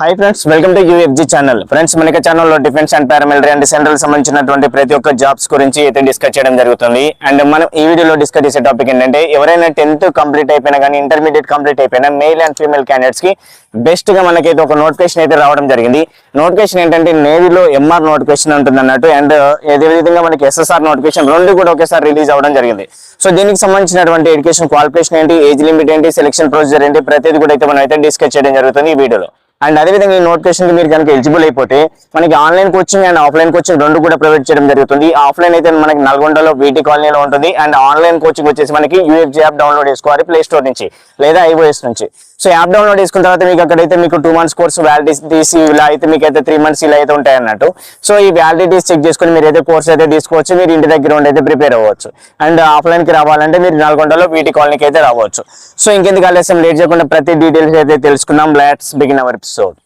Hi friends welcome to UFG channel friends మనకి ఛానల్లో defence and paramilitary and central సంబంధించినటువంటి ప్రతి ఒక్క జాబ్స్ గురించి అయితే డిస్కస్ చేయడం జరుగుతుంది. అండ్ మనం ఈ వీడియోలో డిస్కస్ చేసే టాపిక్ ఏంటంటే ఎవరైనా టెన్త్ కంప్లీట్ అయిపోయినా కానీ ఇంటర్మీడియట్ కంప్లీట్ అయిపోయినా మెయిల్ అండ్ ఫీమేల్ క్యాండిడేట్స్కి బెస్ట్గా మనకైతే ఒక నోటిఫికేషన్ అయితే రావడం జరిగింది. నోటిఫికేషన్ ఏంటంటే నేవీలో ఎంఆర్ నోటిఫికేషన్ ఉంటుంది అన్నట్టు అండ్ uh, అదే విధంగా మనకి ఎస్ఎస్ఆర్ నోటిఫికేషన్ రెండు కూడా ఒకేసారి రిలీజ్ అవ్వడం జరిగింది. సో దీనికి సంబంధించినటువంటి ఎడ్యుకేషన్ క్వాలిఫికేషన్ ఏంటి ఏజ్ లిమిట్ ఏంటి సెలక్షన్ ప్రొసీజర్ ఏంటి ప్రతిదీ కూడా అయితే మనం అయితే డిస్కస్ చేయడం జరుగుతుంది ఈ వీడియోలో. అండ్ అదేవిధంగా ఈ నోటిఫికేషన్కి మీరు కనుక ఎలిజిబుల్ అయిపోతే మనకి online coaching and offline coaching రెండు కూడా ప్రొవైడ్ చేయడం జరుగుతుంది. ఆఫ్లైన్ అయితే మనకి నల్గొండలో వీటి కాలనీలో ఉంటుంది. అండ్ ఆన్లైన్ కోచింగ్ వచ్చేసి మనకి యూఎఫ్జీ యాప్ డౌన్లోడ్ చేసుకోవాలి ప్లే స్టోర్ నుంచి లేదా ఐఓఎస్ నుంచి. సో యాప్ డౌన్లోడ్ చేసుకున్న తర్వాత మీకు అక్కడైతే మీకు టూ మంత్స్ కోర్స్ వ్యాలిడిటీస్ ఇలా అయితే మీకు అయితే త్రీ మంత్స్ ఇలా అయితే ఉంటాయి అన్నట్టు సో ఈ వ్యాలిడిటీస్ చెక్ చేసుకుని మీరు అయితే కోర్స్ అయితే తీసుకోవచ్చు మీరు ఇంటి దగ్గర ఉండి అయితే ప్రిపేర్ అవ్వచ్చు. అండ్ ఆఫ్లైన్కి రావాలంటే మీరు నల్గొండలో వీటి కాలనీకి అయితే రావచ్చు. సో ఇంకెందుకు ఆలస్యం లేట్ చేయకుండా ప్రతి డీటెయిల్స్ అయితే తెలుసుకుందాం. లెట్స్ బిగిన్ అవర్ ఎపిసోడ్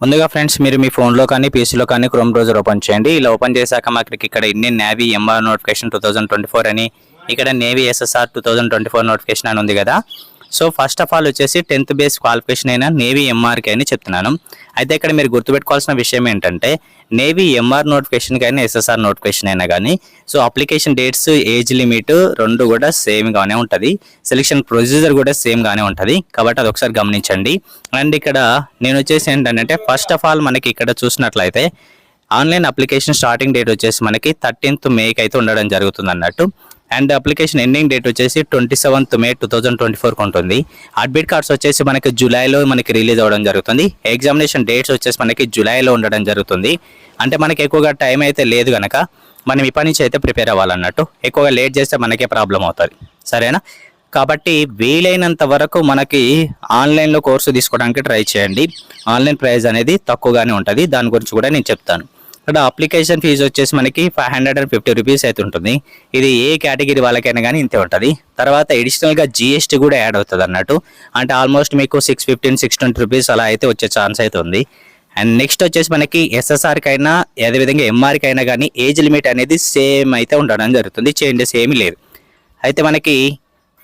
ముందుగా ఫ్రెండ్స్ మీరు మీ ఫోన్లో కానీ పీసీలో కానీ క్రోమ్ బ్రౌజర్ ఓపెన్ చేయండి. ఇలా ఓపెన్ చేశాక మాకు ఇక్కడ Indian navy MR notification two thousand twenty four అని ఇక్కడ navy SSR two thousand twenty four notification అని ఉంది కదా. సో ఫస్ట్ ఆఫ్ ఆల్ వచ్చేసి టెన్త్ బేస్ క్వాలిఫికేషన్ అయినా నేవీ ఎంఆర్కి అని చెప్తున్నాను. అయితే ఇక్కడ మీరు గుర్తుపెట్టుకోవాల్సిన విషయం ఏంటంటే నేవీ ఎంఆర్ నోటిఫికేషన్ కానీ ఎస్ఎస్ఆర్ నోటిఫికేషన్ అయినా కానీ so application dates age limit రెండు కూడా సేమ్గానే ఉంటుంది. సెలెక్షన్ ప్రొసీజర్ కూడా సేమ్గానే ఉంటుంది. కాబట్టి అది ఒకసారి గమనించండి. అండ్ ఇక్కడ నేను వచ్చేసి ఏంటంటే ఫస్ట్ ఆఫ్ ఆల్ మనకి ఇక్కడ చూసినట్లయితే ఆన్లైన్ అప్లికేషన్ స్టార్టింగ్ డేట్ వచ్చేసి మనకి థర్టీన్త్ మేకి అయితే ఉండడం జరుగుతుంది అన్నట్టు అండ్ అప్లికేషన్ ఎండింగ్ డేట్ వచ్చేసి twenty seventh May two thousand twenty ఫోర్కి ఉంటుంది అడ్మిట్ కార్డ్స్ వచ్చేసి మనకి జూలైలో మనకి రిలీజ్ అవ్వడం జరుగుతుంది. ఎగ్జామినేషన్ డేట్స్ వచ్చేసి మనకి జూలైలో ఉండడం జరుగుతుంది. అంటే మనకి ఎక్కువగా టైం అయితే లేదు కనుక మనం ఇప్పటి నుంచి అయితే ప్రిపేర్ అవ్వాలన్నట్టు. ఎక్కువగా లేట్ చేస్తే మనకే ప్రాబ్లం అవుతుంది. సరేనా? కాబట్టి వీలైనంత వరకు మనకి ఆన్లైన్లో కోర్సు తీసుకోవడానికి ట్రై చేయండి. ఆన్లైన్ ప్రైస్ అనేది తక్కువగానే ఉంటుంది. దాని గురించి కూడా నేను చెప్తాను. ఇక్కడ అప్లికేషన్ ఫీజు వచ్చేసి మనకి five hundred and fifty rupees అయితే ఉంటుంది. ఇది ఏ కేటగిరీ వాళ్ళకైనా కానీ ఇంతే ఉంటుంది. తర్వాత అడిషనల్గా జిఎస్టీ కూడా యాడ్ అవుతుంది అన్నట్టు. అంటే ఆల్మోస్ట్ మీకు six fifteen six twenty rupees అలా అయితే వచ్చే ఛాన్స్ అయితే ఉంది. అండ్ నెక్స్ట్ వచ్చేసి మనకి ఎస్ఎస్ఆర్కి అయినా అదేవిధంగా ఎంఆర్కి అయినా కానీ ఏజ్ లిమిట్ అనేది సేమ్ అయితే ఉండడం జరుగుతుంది. చేంజెస్ ఏమీ లేదు. అయితే మనకి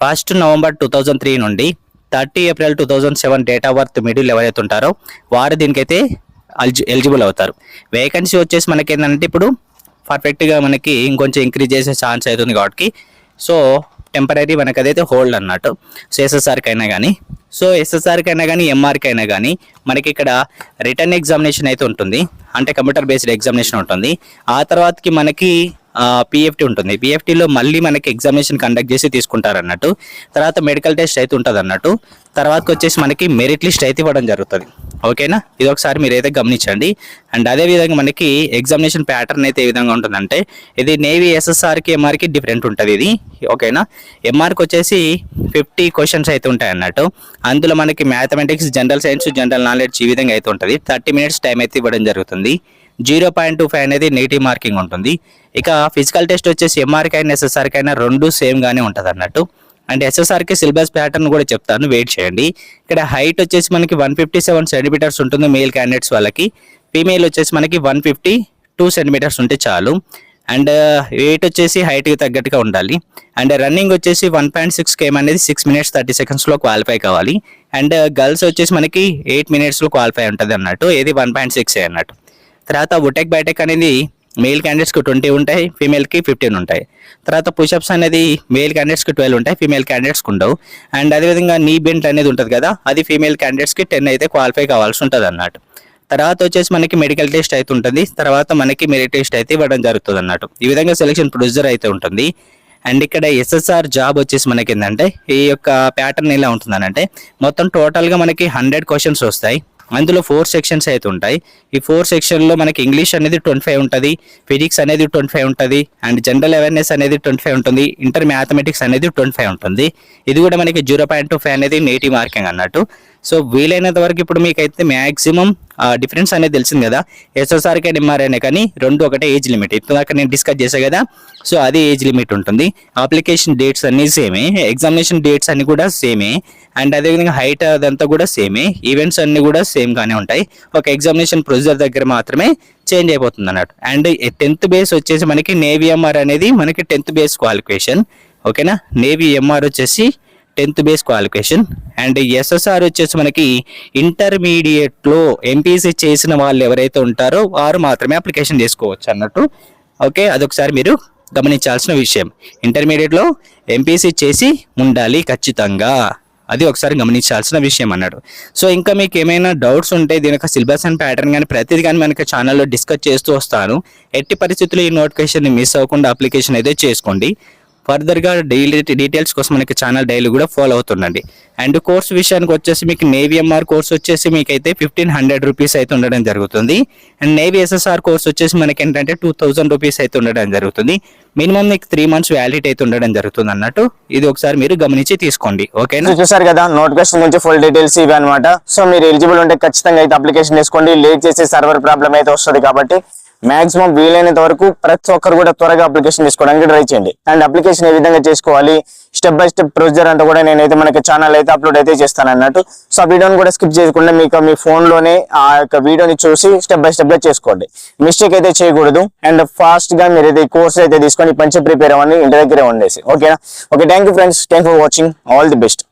first November two thousand three నుండి thirty April two thousand seven date of birth middle ఎవరైతే ఉంటారో వారు దీనికైతే ఎలిజిబుల్ అవుతారు. వేకెన్సీ వచ్చేసి మనకి ఏంటంటే ఇప్పుడు పర్ఫెక్ట్గా మనకి ఇంకొంచెం ఇంక్రీజ్ చేసే ఛాన్స్ అవుతుంది కాబట్టి. సో టెంపరీ మనకు అదైతే హోల్డ్ అన్నట్టు. సో ఎస్ఎస్ఆర్కి అయినా కానీ సో ఎస్ఎస్ఆర్కి అయినా కానీ ఎంఆర్కి అయినా కానీ మనకి ఇక్కడ రిటర్న్ ఎగ్జామినేషన్ అయితే ఉంటుంది. అంటే కంప్యూటర్ బేస్డ్ ఎగ్జామినేషన్ ఉంటుంది. ఆ తర్వాతకి మనకి పిఎఫ్టీ ఉంటుంది. పిఎఫ్టీలో మళ్ళీ మనకి ఎగ్జామినేషన్ కండక్ట్ చేసి తీసుకుంటారు అన్నట్టు తర్వాత మెడికల్ టెస్ట్ అయితే ఉంటుంది అన్నట్టు తర్వాత వచ్చేసి మనకి మెరిట్ లిస్ట్ అయితే ఇవ్వడం జరుగుతుంది. ఓకేనా ఇది ఒకసారి మీరు అయితే గమనించండి. అండ్ అదే విధంగా మనకి ఎగ్జామినేషన్ ప్యాటర్న్ అయితే ఏ విధంగా ఉంటుందంటే ఇది నేవీ ఎస్ఎస్ఆర్కి ఎంఆర్కి డిఫరెంట్ ఉంటుంది ఇది. ఓకేనా ఎంఆర్కి వచ్చేసి ఫిఫ్టీ క్వశ్చన్స్ అయితే ఉంటాయి అన్నట్టు అందులో మనకి mathematics general science general knowledge ఈ విధంగా అయితే ఉంటుంది. థర్టీ మినిట్స్ టైం అయితే ఇవ్వడం జరుగుతుంది. జీరో పాయింట్ టూ ఫైవ్ అనేది నెగిటివ్ మార్కింగ్ ఉంటుంది. ఇక ఫిజికల్ టెస్ట్ వచ్చేసి ఎంఆర్కి అయినా ఎస్ఎస్ఆర్కి అయినా రెండు సేమ్గానే ఉంటుంది అన్నట్టు. అండ్ ఎస్ఎస్ఆర్కి సిలబస్ ప్యాటర్న్ కూడా చెప్తాను వెయిట్ చేయండి. ఇక్కడ హైట్ వచ్చేసి మనకి వన్ ఫిఫ్టీ సెవెన్ సెంటీమీటర్స్ ఉంటుంది మేల్ క్యాండిడేట్స్ వాళ్ళకి. ఫీమేల్ వచ్చేసి మనకి వన్ ఫిఫ్టీ టూ సెంటీమీటర్స్ ఉంటే చాలు. అండ్ uh, వెయిట్ వచ్చేసి హైట్కి తగ్గట్టుగా ఉండాలి. అండ్ రన్నింగ్ వచ్చేసి వన్ పాయింట్ సిక్స్ కేమ్ అనేది సిక్స్ మినిట్స్ థర్టీ సెకండ్స్లో క్వాలిఫై కావాలి. అండ్ uh, గర్ల్స్ వచ్చేసి మనకి ఎయిట్ మినిట్స్లో క్వాలిఫై ఉంటుంది అన్నట్టు. ఏది వన్ పాయింట్ సిక్స్ అన్నట్టు. తర్వాత ఉటెక్ బైటెక్ అనేది మేల్ క్యాండిడేట్స్కి ట్వంటీ ఉంటాయి ఫీమేల్కి ఫిఫ్టీన్ ఉంటాయి. తర్వాత పుషప్స్ అనేది మేల్ క్యాండిడేట్స్కి ట్వెల్వ్ ఉంటాయి ఫీమేల్ క్యాండిడేట్స్కి ఉండవు. అండ్ అదేవిధంగా నీ బెంట్ అనేది ఉంటుంది కదా అది ఫీమేల్ క్యాండిడేట్స్కి టెన్ అయితే క్వాలిఫై కావాల్సి ఉంటుంది అన్నట్టు. తర్వాత వచ్చేసి మనకి మెడికల్ టెస్ట్ అయితే ఉంటుంది తర్వాత మనకి మెరిట్ టెస్ట్ అయితే ఇవ్వడం జరుగుతుంది అన్నట్టు. ఈ విధంగా సెలక్షన్ ప్రొసీజర్ అయితే ఉంటుంది. అండ్ ఇక్కడ ఎస్ఎస్ఆర్ జాబ్ వచ్చేసి మనకి ఏంటంటే ఈ యొక్క ప్యాటర్న్ ఎలా ఉంటుందనంటే మొత్తం టోటల్గా మనకి హండ్రెడ్ క్వశ్చన్స్ వస్తాయి. అందులో ఫోర్ సెక్షన్స్ అయితే ఉంటాయి. ఈ ఫోర్ సెక్షన్లో మనకి ఇంగ్లీష్ అనేది ట్వంటీ ఫైవ్ ఉంటుంది ఫిజిక్స్ అనేది ట్వంటీ ఫైవ్ ఉంటుంది అండ్ జనరల్ అవేర్నెస్ అనేది ట్వంటీ ఫైవ్ ఉంటుంది ఇంటర్ మ్యాథమెటిక్స్ అనేది ట్వంటీ ఫైవ్ ఉంటుంది. ఇది కూడా మనకి జీరో పాయింట్ టూ ఫైవ్ అనేది నేటివ్ మార్కింగ్ అన్నట్టు. సో వీలైనంత వరకు ఇప్పుడు మీకైతే మ్యాక్సిమం డిఫరెన్స్ అనేది తెలిసింది కదా. ఎస్ఎస్ఆర్కే ఎంఆర్ అయినా కానీ రెండు ఒకటే ఏజ్ లిమిట్ ఇప్పుడు దాకా నేను డిస్కస్ చేశాను కదా. సో అది ఏజ్ లిమిట్ ఉంటుంది. అప్లికేషన్ డేట్స్ అన్నీ సేమే ఎగ్జామినేషన్ డేట్స్ అన్నీ కూడా సేమే అండ్ అదేవిధంగా హైట్ అదంతా కూడా సేమే ఈవెంట్స్ అన్నీ కూడా సేమ్గానే ఉంటాయి. ఒక ఎగ్జామినేషన్ ప్రొసీజర్ దగ్గర మాత్రమే చేంజ్ అయిపోతుంది అన్నట్టు. అండ్ టెన్త్ బేస్ వచ్చేసి మనకి నేవీ ఎంఆర్ అనేది మనకి టెన్త్ బేస్ క్వాలిఫికేషన్ ఓకేనా నేవీ ఎంఆర్ వచ్చేసి tenth base qualification. And SSR వచ్చేసి మనకి ఇంటర్మీడియట్లో ఎంపీసీ చేసిన వాళ్ళు ఎవరైతే ఉంటారో వారు మాత్రమే అప్లికేషన్ చేసుకోవచ్చు అన్నట్టు. ఓకే అదొకసారి మీరు గమనించాల్సిన విషయం. ఇంటర్మీడియట్లో ఎంపీసీ చేసి ఉండాలి ఖచ్చితంగా. అది ఒకసారి గమనించాల్సిన విషయం అన్నాడు. సో ఇంకా మీకు ఏమైనా డౌట్స్ ఉంటే దీని యొక్క సిలబస్ అండ్ ప్యాటర్న్ కానీ ప్రతిదీ కానీ మనకి ఛానల్లో డిస్కస్ చేస్తూ వస్తాను. ఎట్టి పరిస్థితుల్లో ఈ నోటిఫికేషన్ మిస్ అవ్వకుండా అప్లికేషన్ అయితే చేసుకోండి. ఫర్దర్గా డైలీ డీటెయిల్స్ కోసం మనకి ఛానల్ డైలీ కూడా ఫాలో అవుతుండండి అండ్ కోర్స్ విషయానికి వచ్చేసి మీకు నేవీ ఎంఆర్ కోర్స్ వచ్చేసి మీకు అయితే ఫిఫ్టీన్ హండ్రెడ్ రూపీస్ అయితే ఉండడం జరుగుతుంది. అండ్ నేవీ ఎస్ఎస్ఆర్ కోర్స్ వచ్చేసి మనకి ఏంటంటే టూ థౌజండ్ రూపీస్ అయితే ఉండడం జరుగుతుంది. మినిమం మీకు త్రీ మంత్స్ వ్యాలిడ్ అయితే ఉండడం జరుగుతుంది అన్నట్టు ఇది ఒకసారి మీరు గమనించి తీసుకోండి. ఓకేనా చూసారు కదా నోటిఫికేషన్ గురించి ఫుల్ డీటెయిల్స్ ఇవి అనమాట సో మీరు ఎలిజిబుల్ ఉంటే ఖచ్చితంగా అయితే అప్లికేషన్ చేసుకోండి లేట్ చేసే సర్వర్ ప్రాబ్లం అయితే వస్తుంది కాబట్టి మాక్సిమం వీలైనంత వరకు ప్రతి ఒక్కరు కూడా త్వరగా అప్లికేషన్ తీసుకోవడానికి ట్రై చేయండి. అండ్ అప్లికేషన్ ఏ విధంగా చేసుకోవాలి? స్టెప్ బై స్టెప్ ప్రొసీజర్ అంతా కూడా నేనైతే మనకి ఛానల్ అయితే అప్లోడ్ అయితే చేస్తాను అన్నట్టు సో ఆ వీడియోని కూడా స్కిప్ చేయకుండా మీకు మీ ఫోన్లోనే ఆ యొక్క వీడియోని చూసి స్టెప్ బై స్టెప్గా చేసుకోండి. మిస్టేక్ అయితే చేయకూడదు. అండ్ ఫాస్ట్గా మీరు అయితే కోర్స్ అయితే తీసుకొని పంచి ప్రిపేర్ అవ్వండి ఇంటి దగ్గరే ఉండేసి. ఓకేనా okay thank you friends thank for watching all the best